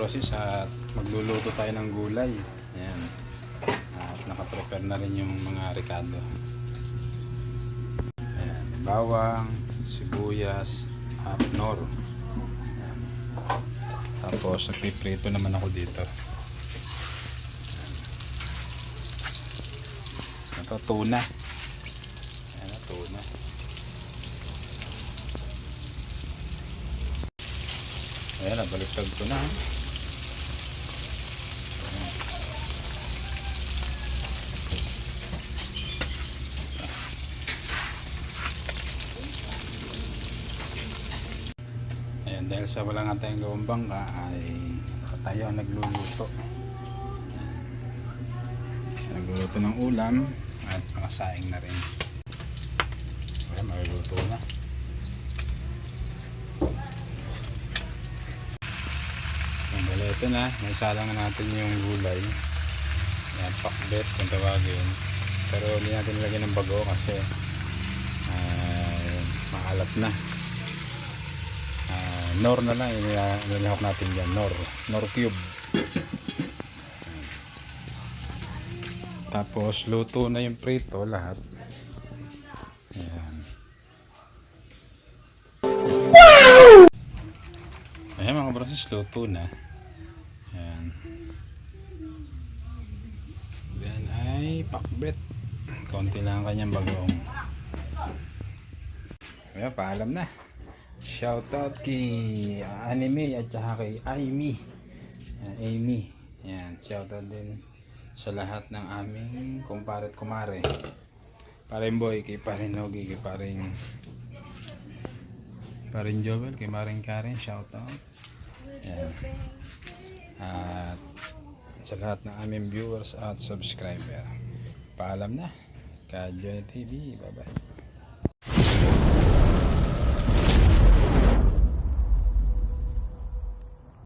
Brosis at magluluto tayo ng gulay. Ayan. At nakaprepare na rin yung mga ricado. Ayan. Bawang, sibuyas, at nor. Ayan. Tapos nagpiprito naman ako dito. Ito tuna. Ayan tuna. Ayan, nabaliktad ko na. Ayan, dahil sa wala nga tayong gawang bangka ay tayo nagluluto. Ayan. Nagluluto ng ulam at mga saing na rin. Ayan, maluluto na. Ang bala, ito na. May salang na natin yung gulay. Yan, pakbet kung tawagin. Pero hindi natin nilagyan ng bago kasi ah, maalat na. Ah, nor na lang, inilahok natin dyan. Nor. Nor cube. Tapos luto na yung prito lahat. Ayan. Ayan mga brosis, luto na. Ayan. Yan ay pakbet. Kaunti lang ang kanyang bagoong. Ayan, paalam na. Shoutout kay Anime at saka kay Amy. Ayan, Amy. Ayan, shoutout din sa lahat ng aming kumpare at kumare. Paring boy, kay paring Nogi, kay paring paring Joel, kay paring Karen, shoutout. Ayan. At sa lahat ng aming viewers at subscriber. Paalam na. Ka Joy TV. Bye-bye.